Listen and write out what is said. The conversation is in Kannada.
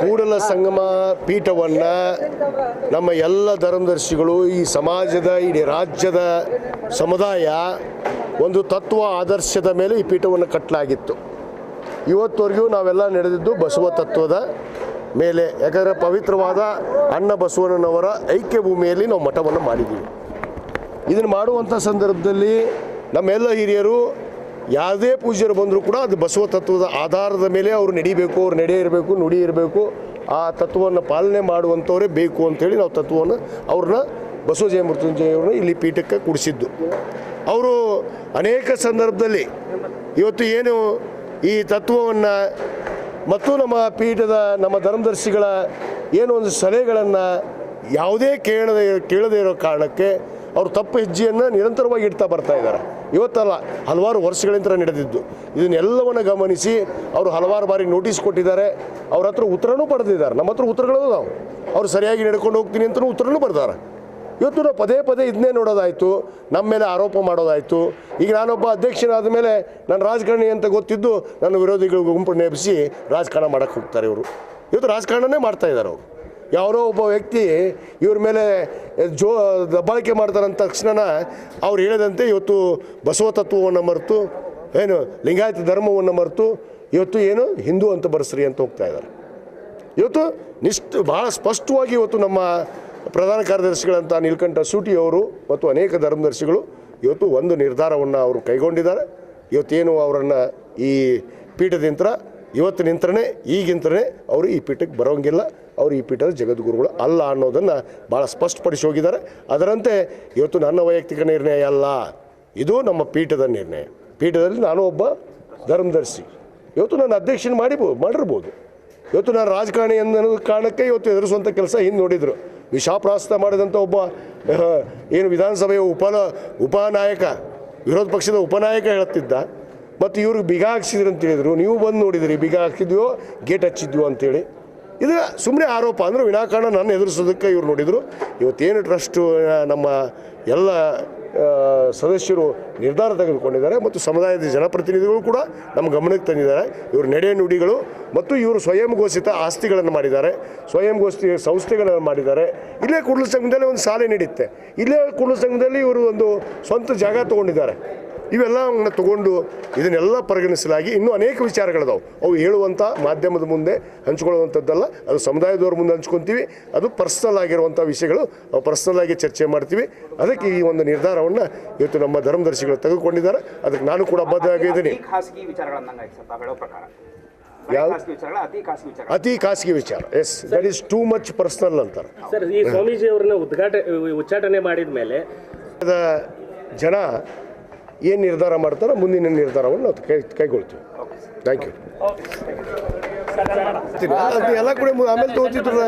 ಕೂಡಲ ಸಂಗಮ ಪೀಠವನ್ನು ನಮ್ಮ ಎಲ್ಲ ಧರ್ಮದರ್ಶಿಗಳು ಈ ಸಮಾಜದ, ಇಡೀ ರಾಜ್ಯದ ಸಮುದಾಯ ಒಂದು ತತ್ವ ಆದರ್ಶದ ಮೇಲೆ ಈ ಪೀಠವನ್ನು ಕಟ್ಟಲಾಗಿತ್ತು. ಇವತ್ತವರೆಗೂ ನಾವೆಲ್ಲ ನಡೆದಿದ್ದು ಬಸವ ತತ್ವದ ಮೇಲೆ. ಯಾಕಂದರೆ ಪವಿತ್ರವಾದ ಅಣ್ಣ ಬಸವಣ್ಣನವರ ಐಕ್ಯ ಭೂಮಿಯಲ್ಲಿ ನಾವು ಮಠವನ್ನು ಮಾಡಿದ್ದೀವಿ. ಇದನ್ನು ಮಾಡುವಂಥ ಸಂದರ್ಭದಲ್ಲಿ ನಮ್ಮೆಲ್ಲ ಹಿರಿಯರು ಯಾವುದೇ ಪೂಜ್ಯರು ಬಂದರೂ ಕೂಡ ಅದು ಬಸವ ತತ್ವದ ಆಧಾರದ ಮೇಲೆ ಅವರು ನಡಿಬೇಕು, ಅವ್ರು ನಡೆ ಇರಬೇಕು, ನುಡಿ ಇರಬೇಕು. ಆ ತತ್ವವನ್ನು ಪಾಲನೆ ಮಾಡುವಂಥವರೇ ಬೇಕು ಅಂತೇಳಿ ನಾವು ತತ್ವವನ್ನು ಅವ್ರನ್ನ ಬಸವ ಜಯ ಮೃತ್ಯುಂಜಯವ್ರನ್ನ ಇಲ್ಲಿ ಪೀಠಕ್ಕೆ ಕೂಡಿಸಿದ್ದು. ಅವರು ಅನೇಕ ಸಂದರ್ಭದಲ್ಲಿ ಇವತ್ತು ಏನು ಈ ತತ್ವವನ್ನು ಮತ್ತು ನಮ್ಮ ಪೀಠದ ನಮ್ಮ ಧರ್ಮದರ್ಶಿಗಳ ಏನು ಒಂದು ಸಲಹೆಗಳನ್ನು ಯಾವುದೇ ಕೇಳದೇ ಕೇಳದೇ ಇರೋ ಕಾರಣಕ್ಕೆ ಅವರು ತಪ್ಪು ಹೆಜ್ಜೆಯನ್ನು ನಿರಂತರವಾಗಿ ಇಡ್ತಾ ಬರ್ತಾ ಇದ್ದಾರೆ. ಇವತ್ತಲ್ಲ ಹಲವಾರು ವರ್ಷಗಳಿಂದ ನಡೆದಿದ್ದು. ಇದನ್ನೆಲ್ಲವನ್ನು ಗಮನಿಸಿ ಅವರು ಹಲವಾರು ಬಾರಿ ನೋಟಿಸ್ ಕೊಟ್ಟಿದ್ದಾರೆ. ಅವ್ರ ಹತ್ರ ಉತ್ತರನೂ ಪಡೆದಿದ್ದಾರೆ ನಮ್ಮ ಹತ್ರ ಉತ್ತರಗಳು ನಾವು. ಅವ್ರು ಸರಿಯಾಗಿ ನಡ್ಕೊಂಡು ಹೋಗ್ತೀನಿ ಅಂತಲೂ ಉತ್ತರನೂ ಬರ್ತಾರೆ ಇವತ್ತು ನಾವು ಪದೇ ಪದೇ ಇದನ್ನೇ ನೋಡೋದಾಯಿತು. ನಮ್ಮ ಮೇಲೆ ಆರೋಪ ಮಾಡೋದಾಯಿತು. ಈಗ ನಾನೊಬ್ಬ ಅಧ್ಯಕ್ಷನಾದ ಮೇಲೆ ನಾನು ರಾಜಕಾರಣಿ ಅಂತ ಗೊತ್ತಿದ್ದು ನನ್ನ ವಿರೋಧಿಗಳು ಗುಂಪು ನೇಮಿಸಿ ರಾಜಕಾರಣ ಮಾಡೋಕ್ಕೆ ಹೋಗ್ತಾರೆ ಇವರು. ಇವತ್ತು ರಾಜಕಾರಣನೇ ಮಾಡ್ತಾ ಇದ್ದಾರೆ ಅವರು. ಯಾರೋ ಒಬ್ಬ ವ್ಯಕ್ತಿ ಇವ್ರ ಮೇಲೆ ಜೋ ದಬ್ಬಾಳಿಕೆ ಮಾಡ್ತಾರೆ ಅಂದ ತಕ್ಷಣ ಅವ್ರು ಹೇಳಿದಂತೆ ಇವತ್ತು ಬಸವ ತತ್ವವನ್ನು ಮರೆತು, ಏನು ಲಿಂಗಾಯತ ಧರ್ಮವನ್ನು ಮರೆತು, ಇವತ್ತು ಏನು ಹಿಂದೂ ಅಂತ ಬರ್ಸ್ರಿ ಅಂತ ಹೋಗ್ತಾ ಇದ್ದಾರೆ. ಇವತ್ತು ನಿಷ್ಠ ಭಾಳ ಸ್ಪಷ್ಟವಾಗಿ ಇವತ್ತು ನಮ್ಮ ಪ್ರಧಾನ ಕಾರ್ಯದರ್ಶಿಗಳಂತ ನೀಲಕಂಠ ಸೂಟಿ ಅವರು ಮತ್ತು ಅನೇಕ ಧರ್ಮದರ್ಶಿಗಳು ಇವತ್ತು ಒಂದು ನಿರ್ಧಾರವನ್ನು ಅವರು ಕೈಗೊಂಡಿದ್ದಾರೆ. ಇವತ್ತೇನು ಅವರನ್ನು ಈ ಪೀಠದಿಂತ್ರ ಇವತ್ತು ನಿಂತ್ರನೇ ಈಗಿಂತ್ರನೇ ಅವರು ಈ ಪೀಠಕ್ಕೆ ಬರೋಂಗಿಲ್ಲ. ಅವರು ಈ ಪೀಠದ ಜಗದ್ಗುರುಗಳು ಅಲ್ಲ ಅನ್ನೋದನ್ನು ಭಾಳ ಸ್ಪಷ್ಟಪಡಿಸಿ ಹೋಗಿದ್ದಾರೆ. ಅದರಂತೆ ಇವತ್ತು ನನ್ನ ವೈಯಕ್ತಿಕ ನಿರ್ಣಯ ಅಲ್ಲ. ಇದು ನಮ್ಮ ಪೀಠದ ನಿರ್ಣಯ. ಪೀಠದಲ್ಲಿ ನಾನು ಒಬ್ಬ ಧರ್ಮದರ್ಶಿ. ಇವತ್ತು ನಾನು ಅಧ್ಯಕ್ಷನ ಮಾಡಿಬೋದು ಮಾಡಿರ್ಬೋದು. ಇವತ್ತು ನಾನು ರಾಜಕಾರಣಿ ಅನ್ನೋ ಕಾರಣಕ್ಕೆ ಇವತ್ತು ಎದುರಿಸುವಂಥ ಕೆಲಸ ಹಿಂದೆ ನೋಡಿದರು. ವಿಷಾಪ್ರಾಸ್ತ ಮಾಡಿದಂಥ ಒಬ್ಬ, ಏನು ವಿಧಾನಸಭೆಯ ಉಪ, ಉಪನಾಯಕ, ವಿರೋಧ ಪಕ್ಷದ ಉಪನಾಯಕ ಹೇಳ್ತಿದ್ದ ಮತ್ತು ಇವ್ರಿಗೆ ಬಿಗ ಹಾಕ್ಸಿದ್ರು ಅಂತ ಹೇಳಿದರು. ನೀವು ಬಂದು ನೋಡಿದಿರಿ, ಬಿಗ ಹಾಕ್ಸಿದ್ವೋ ಗೇಟ್ ಹಚ್ಚಿದ್ವೋ ಅಂತೇಳಿ. ಇದು ಸುಮ್ಮನೆ ಆರೋಪ. ಅಂದರೆ ವಿನಾಕಾರಣ ನನ್ನ ಎದುರಿಸೋದಕ್ಕೆ ಇವ್ರು ನೋಡಿದರು. ಇವತ್ತೇನು ಟ್ರಸ್ಟು ನಮ್ಮ ಎಲ್ಲ ಸದಸ್ಯರು ನಿರ್ಧಾರ ತೆಗೆದುಕೊಂಡಿದ್ದಾರೆ ಮತ್ತು ಸಮುದಾಯದ ಜನಪ್ರತಿನಿಧಿಗಳು ಕೂಡ ನಮ್ಮ ಗಮನಕ್ಕೆ ತಂದಿದ್ದಾರೆ. ಇವರು ನಡೆ ನುಡಿಗಳು ಮತ್ತು ಇವರು ಸ್ವಯಂ ಘೋಷಿತ ಆಸ್ತಿಗಳನ್ನು ಮಾಡಿದ್ದಾರೆ. ಸ್ವಯಂ ಘೋಷಿತ ಸಂಸ್ಥೆಗಳನ್ನು ಮಾಡಿದ್ದಾರೆ. ಇಲ್ಲೇ ಕುಡ್ಲ ಸಂಘದಲ್ಲಿ ಒಂದು ಸಾಲೆ ನೀಡುತ್ತೆ ಇಲ್ಲೇ ಕೂಡಲ ಸಂಘದಲ್ಲಿ ಇವರು ಒಂದು ಸ್ವಂತ ಜಾಗ ತೊಗೊಂಡಿದ್ದಾರೆ. ಇವೆಲ್ಲವನ್ನು ತಗೊಂಡು ಇದನ್ನೆಲ್ಲ ಪರಿಗಣಿಸಲಾಗಿ ಇನ್ನೂ ಅನೇಕ ವಿಚಾರಗಳಿದಾವೆ. ಅವು ಹೇಳುವಂಥ ಮಾಧ್ಯಮದ ಮುಂದೆ ಹಂಚ್ಕೊಳ್ಳುವಂಥದ್ದಲ್ಲ ಅದು ಸಮುದಾಯದವ್ರ ಮುಂದೆ ಹಂಚ್ಕೊತೀವಿ ಅದು ಪರ್ಸ್ನಲ್ ಆಗಿರುವಂಥ ವಿಷಯಗಳು ನಾವು ಪರ್ಸ್ನಲ್ ಆಗಿ ಚರ್ಚೆ ಮಾಡ್ತೀವಿ. ಅದಕ್ಕೆ ಈ ಒಂದು ನಿರ್ಧಾರವನ್ನು ಇವತ್ತು ನಮ್ಮ ಧರ್ಮದರ್ಶಿಗಳು ತೆಗೆದುಕೊಂಡಿದ್ದಾರೆ. ಅದಕ್ಕೆ ನಾನು ಕೂಡ ಬದ್ಧವಾಗಿದ್ದೀನಿ. ಯಾವ- ಅತಿ ಖಾಸಗಿ ವಿಚಾರ ಅತಿ ಖಾಸಗಿ ವಿಚಾರ yes that is too much personal ಅಂತಾರೆ. ಸರ್ ಈ ಸ್ವಾಮೀಜಿ ಅವ್ರನ್ನ ಉದ್ಘಾಟನೆ ಉಚ್ಚಾಟನೆ ಮಾಡಿದ ಮೇಲೆ ಜನ ಏನು ನಿರ್ಧಾರ ಮಾಡ್ತಾರೋ ಮುಂದಿನ ನಿರ್ಧಾರವನ್ನು ನಾವು ಕೈ ಕೈಗೊಳ್ತೀವಿ. ಥ್ಯಾಂಕ್ ಯು ಎಲ್ಲ ಕೂಡ ಆಮೇಲೆ ತೊಗೋತಿದ್ರು